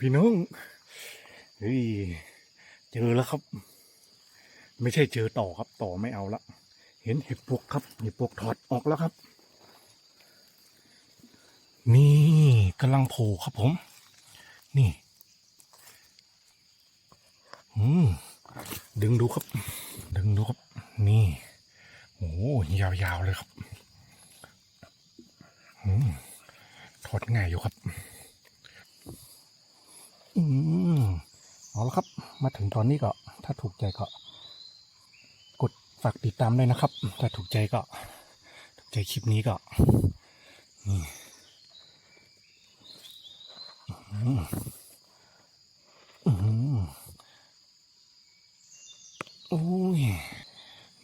พี่น้องเฮ้ยเจอแล้วครับ ไม่ใช่เจอต่อครับ ต่อไม่เอาละเห็นเห็บปวกครับเห็บปวกถอดออกแล้วครับ นี่กำลังโผล่ครับผม นี่อืมดึงดูครับ ดึงดูครับ นี่โอ้ยาวๆเลยครับอืมถอดง่ายอยู่ครับ อืมเอาละครับ มาถึงตอนนี้ก็ ถ้าถูกใจก็ กดฝากติดตามด้วยนะครับ ถ้าถูกใจก็ ถูกใจคลิปนี้ก็นี่อืมอืมโอ้ย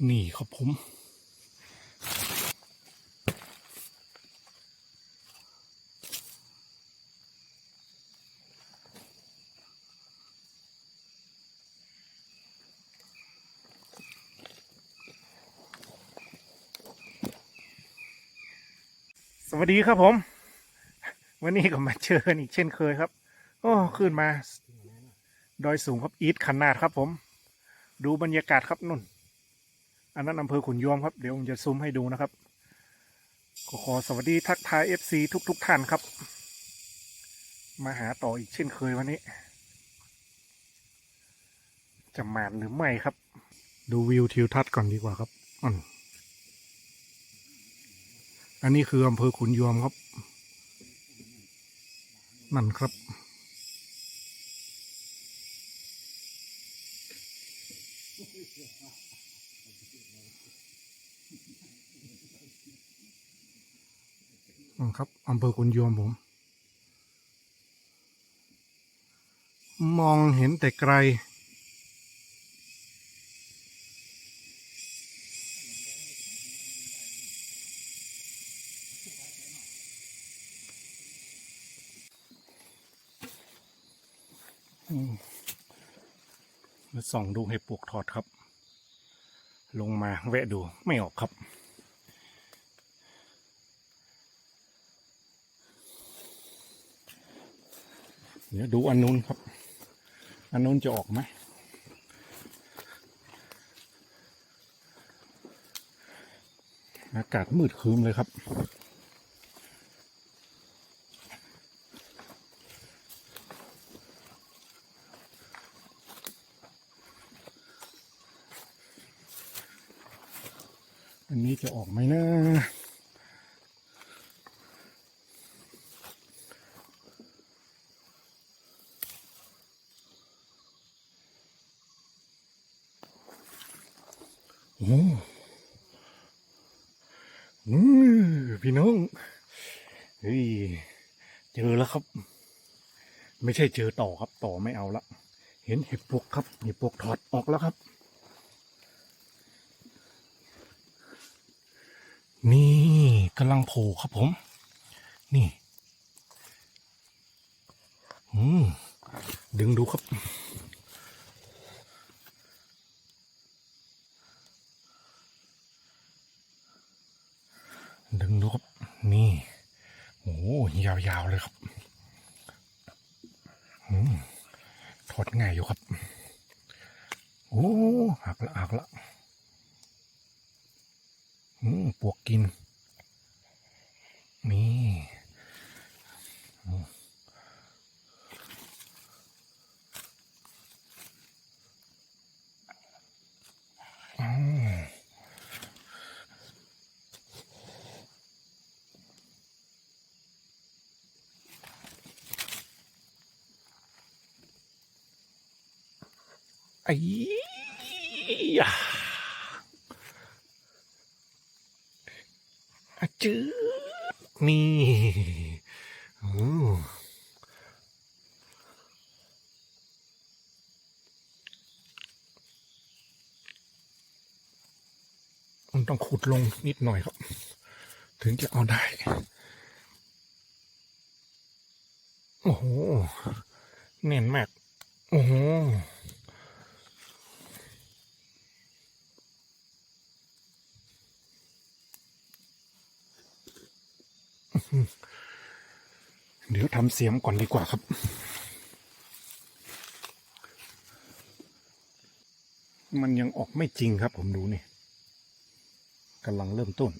นี่ครับผม วัสดีครับผม วันนี้ก็มาเจอกันอีกเช่นเคยครับ โอ้ขึ้นมา ดอยสูงครับอีทขนาดครับผม ดูบรรยากาศครับนุ่น อันนั้นอำเภอขุนยวมครับ เดี๋ยวผมจะซูมให้ดูนะครับก็ขอสวัสดีทักทายเอฟซีทุกๆท่านครับ มาหาต่ออีกเช่นเคยวันนี้ จะหมานหรือไม่ครับ ดูวิวทิวทัศน์ก่อนดีกว่าครับอืม อันนี้คืออำเภอขุนยวมครับ นั่นครับ นั่นครับอำเภอขุนยวมผม มองเห็นแต่ไกล มาส่องดูให้ปลวกถอดครับ ลงมาแวะดูไม่ออกครับ เดี๋ยวดูอันนู้นครับ อันนู้นจะออกไหมอากาศมืดครึ้มเลยครับ อันนี้จะออกไหมนะโอ้อือพี่น้องเฮ้ยเจอแล้วครับ ไม่ใช่เจอต่อครับต่อไม่เอาละ เห็นเห็บปวกครับเห็บปวกถอดออกแล้วครับ นี่ กำลังโผล่ครับผม นี่ อืม ดึงดูครับ ดึงดูครับ นี่ โอ้ยาวๆเลยครับ อืมถอดง่ายอยู่ครับ โอ้หักละหักละ อืม ปวกกิน มอืมไอ้ยะอะจืด นี่มันต้องขุดลงนิดหน่อยครับ ถึงจะเอาได้ โอ้โห แน่นมาก โอ้โห เดี๋ยวทำเสียงก่อนดีกว่าครับ มันยังออกไม่จริงครับผมดูนี่กำลังเริ่มต้น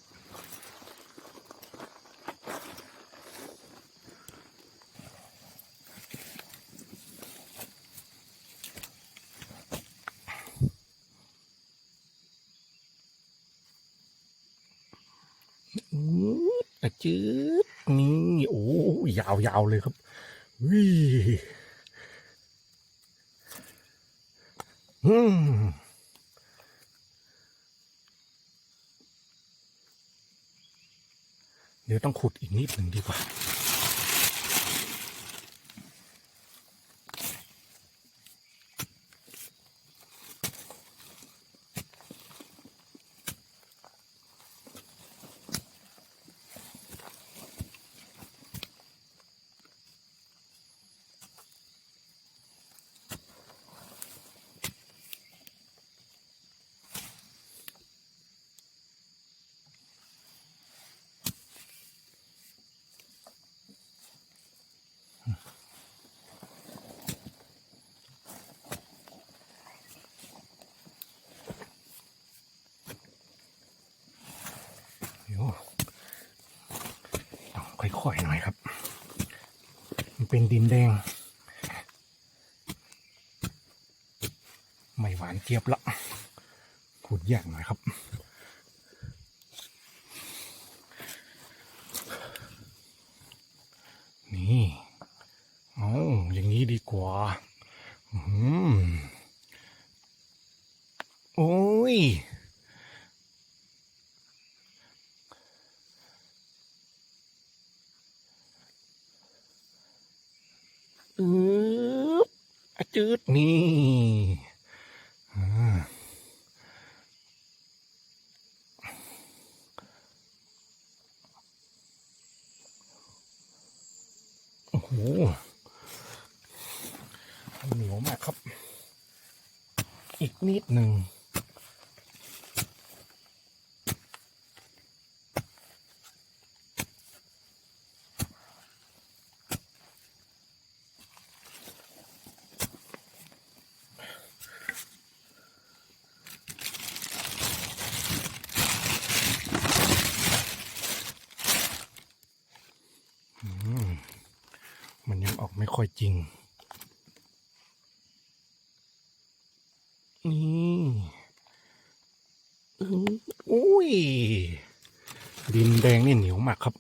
ยาวๆเลยครับวิอืมเดี๋ยวต้องขุดอีกนิดหนึ่งดีกว่า ต้องค่อยหน่อยครับมันเป็นดินแดง ไม่หวานเจี๊ยบละขุดยากหน่อยครับนี่เอาอย่างนี้ดีกว่าอืมโอ้ย อืบอะ จืดนี่อ่าโอ้โหเหนียวมากครับ อีกนิดหนึ่ง อืมมันยังออกไม่ ค่อยจริง นี่อุ้ย ดินแดงนี่เหนียวมากครับ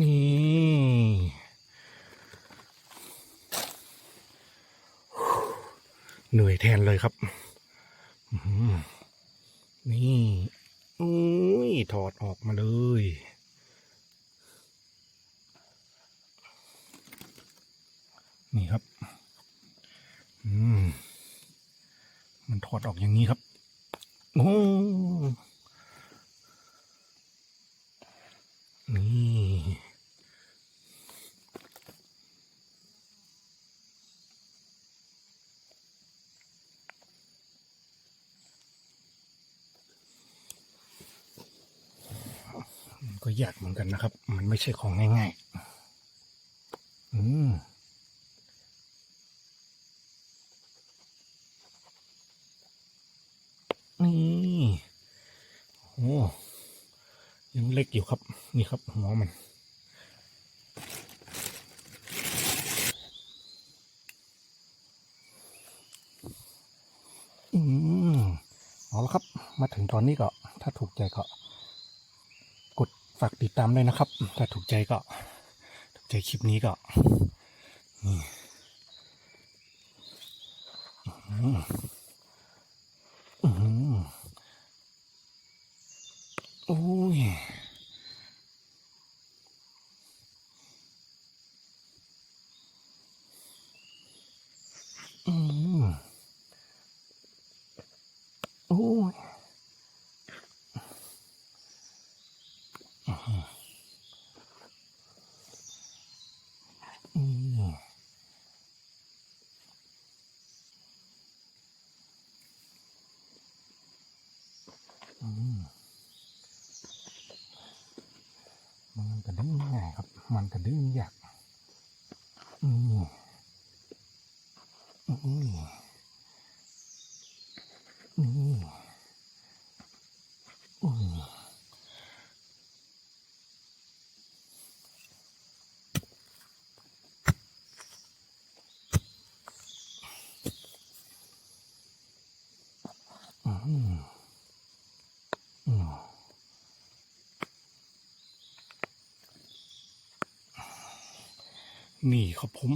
นี่เหนื่อยแทนเลยครับอื้ อุ้ย ถอดออกมาเลย นี่ครับ อืม มันถอดออกอย่างนี้ครับ โอ้นี่ ก็ยากเหมือนกันนะครับ มันไม่ใช่ของง่ายๆ อืมนี่โอ้ยังเล็กอยู่ครับ นี่ครับหัวมันอืมเอาละครับ มาถึงตอนนี้ก็ ถ้าถูกใจก็ ฝากติดตามด้วยนะครับ ถ้าถูกใจก็ ถูกใจคลิปนี้ก็นี่อื้อหืออื้อหือโอ้ยอืมโอ้ย อืมอืมมันก็ได้ง่ายครับ มันกระดึงอยากอืมอืมอืมอืมอืมอืม นี่ครับผม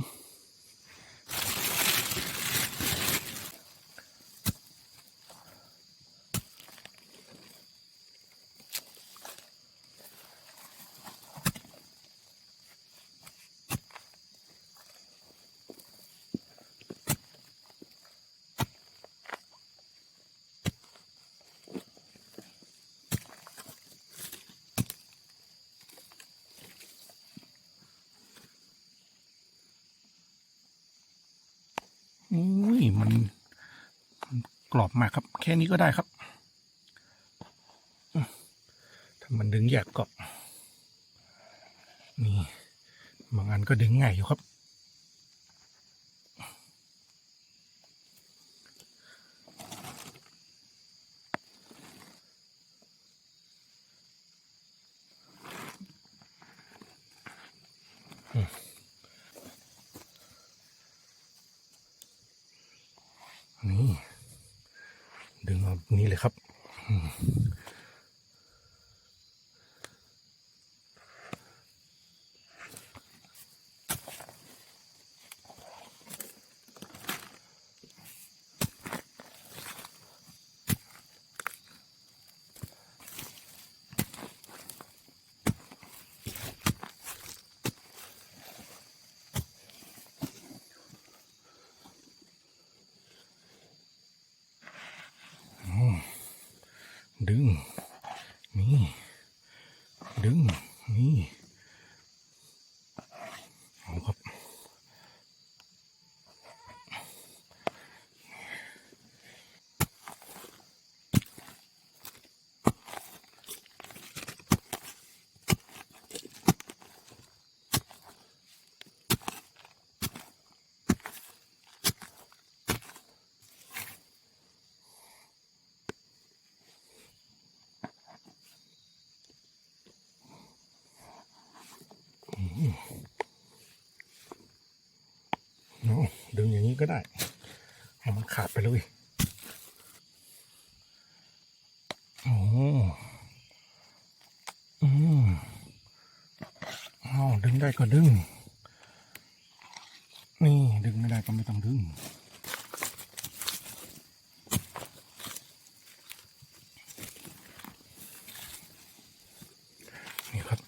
อุ้ย มันมันกรอบมากครับ แค่นี้ก็ได้ครับถ้ามันดึงยกกก็นี่บางอันก็ดึงง่ายอยู่ครับ นี่ ดึง เลยครับอืมดึง นี่ ดึงนี่เอาครับ เอาดึงอย่างนี้ก็ได้ให้มันขาดไปเลย โอ้อืมเอดึงได้ก็ดึง นี่ดึงไม่ได้ก็ไม่ต้องดึงนี่ครับ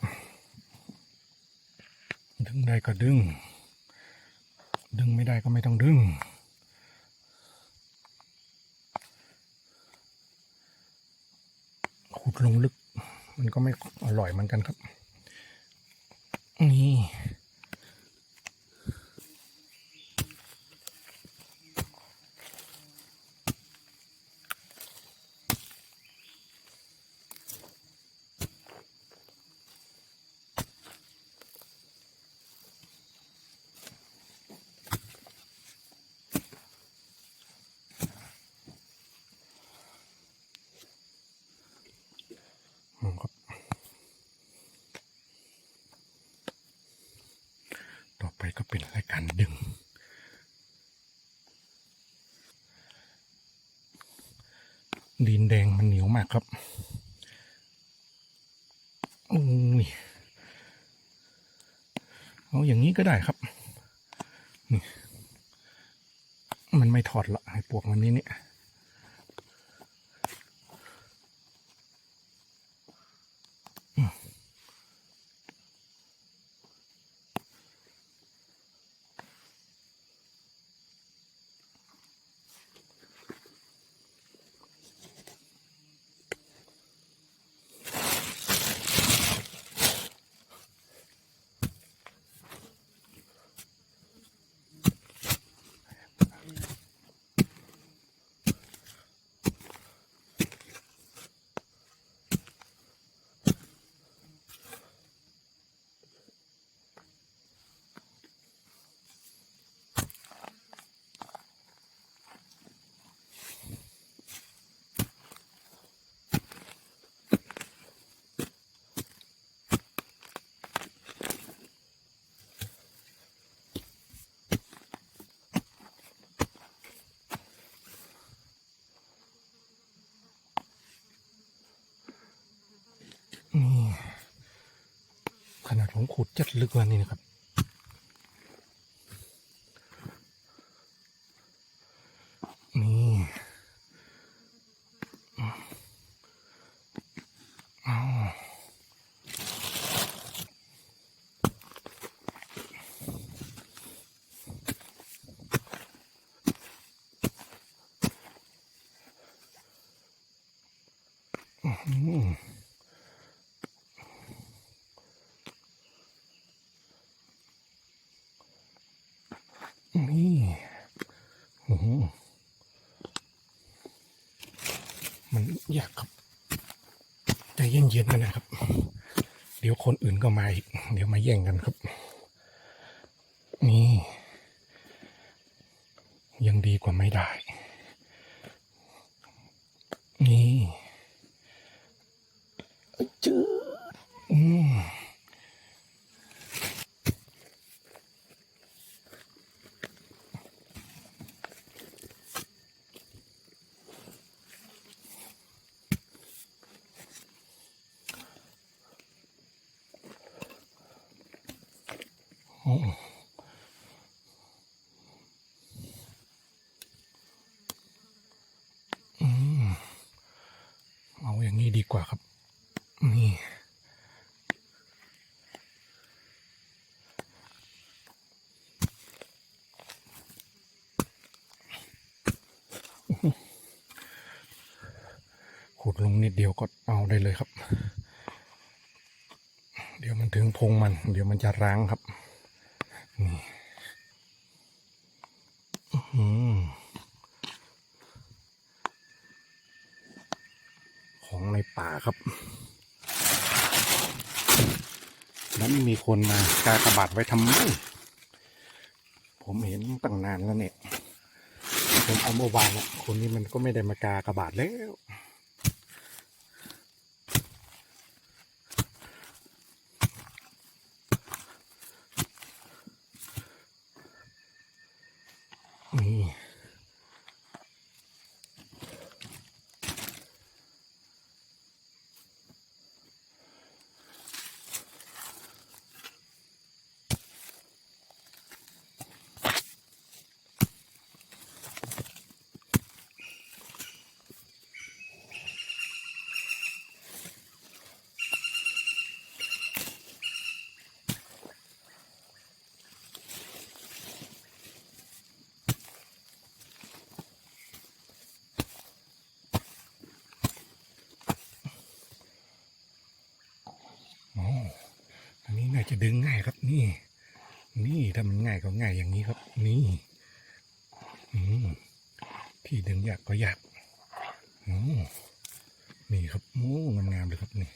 ดึงได้ก็ดึงไม่ได้ก็ไม่ต้องดึง ขุดลงลึก มันก็ไม่อร่อยเหมือนกันครับ นี่ ครับ ต่อไป ก็เป็นรายการดึง ดินแดงมันเหนียวมากครับอุ้ยเอาอย่างนี้ก็ได้ครับ นี่ มันไม่ถอดละไอ้ปวกมันนี้เนี่ย นี่ขนาดผมขุดจัดลึกกว่านี้นะครับ นี่อ้โหมันยากครับใจเย็นๆกันนะครับ เดี๋ยวคนอื่นก็มาอีก เดี๋ยวมาแย่งกันครับ นี่ ยังดีกว่าไม่ได้ นี่จืดอืมโอ้อืมเอาอย่างนี้ดีกว่าครับ นี่ ขุดลงนิดเดียวก็เอาได้เลยครับ เดี๋ยวมันถึงพงมัน เดี๋ยวมันจะร้างครับ นี่ของในป่าครับแล้วไม่มีคนมากากระบาดไว้ทำไม ผมเห็นตั้งนานแล้วเนี่ย ผมเอาเมื่อวานละคนนี้มันก็ไม่ได้มากากระบาดแล้ว นี่ จะดึงง่ายครับ นี่ นี่ถ้ามันง่ายก็ง่ายอย่างนี้ครับ นี่ที่ดึงยากก็ยากโอ้นี่ครับโอ้งามๆเลยครับนี่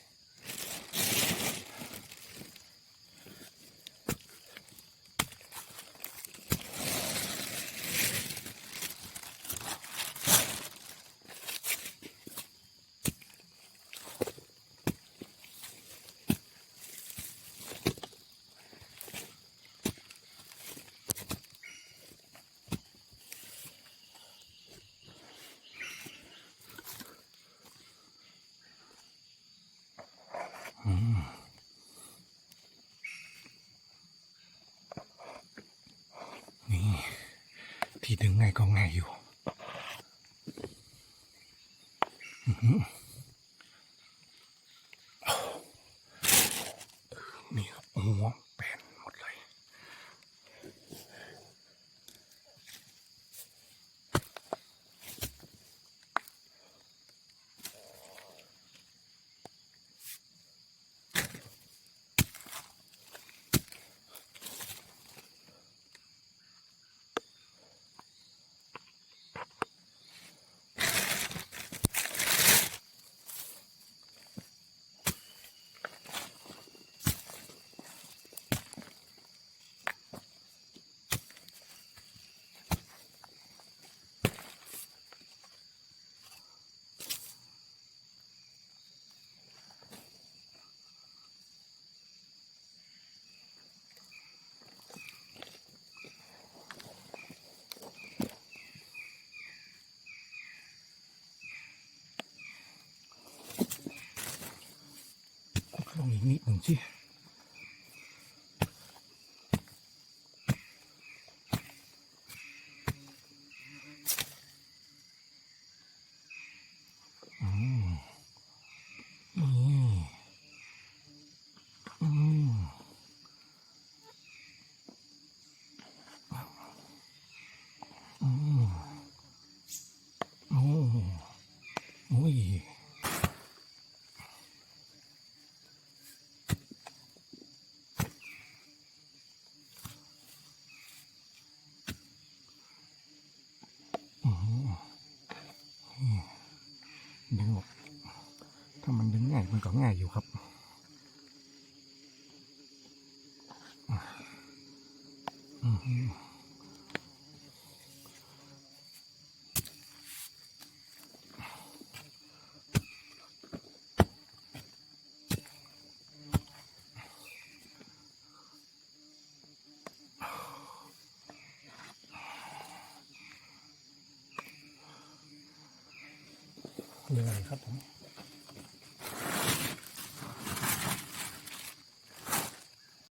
อืมนี่ ที่ ถึงไงก็ไงอยู่อื้อหือนี่ครับหัวแปนหมดเลย อ สิอืมนี่อืมอืมโอ้โอ้ย ดึงออกถ้ามันดึงง่ายมันก็ง่ายอยู่ครับ ยังไงครับผม